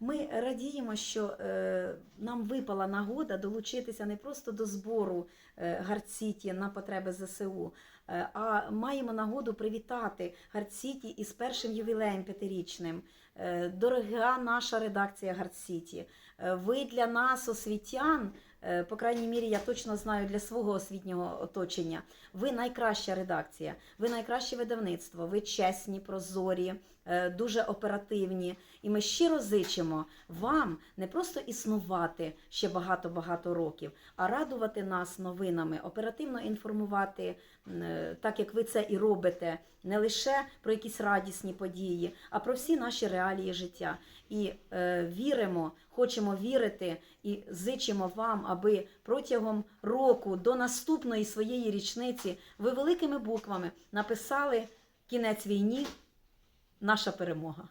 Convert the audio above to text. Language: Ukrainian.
Ми радіємо, що е, нам випала нагода долучитися не просто до збору е, Гардсіті на потреби ЗСУ, е, а маємо нагоду привітати Гарціті із першим ювілеєм п'ятирічним. Дорога наша редакція Гардсіті, е, ви для нас, освітян, по крайній мірі, я точно знаю для свого освітнього оточення. Ви найкраща редакція, ви найкраще видавництво, ви чесні, прозорі, е, дуже оперативні. І ми щиро зичимо вам не просто існувати ще багато-багато років, а радувати нас новинами, оперативно інформувати, е, так як ви це і робите, не лише про якісь радісні події, а про всі наші реалії життя. І е, віримо, хочемо вірити і зичимо вам, аби протягом року до наступної своєї річниці ви великими буквами написали кінець війні, наша перемога.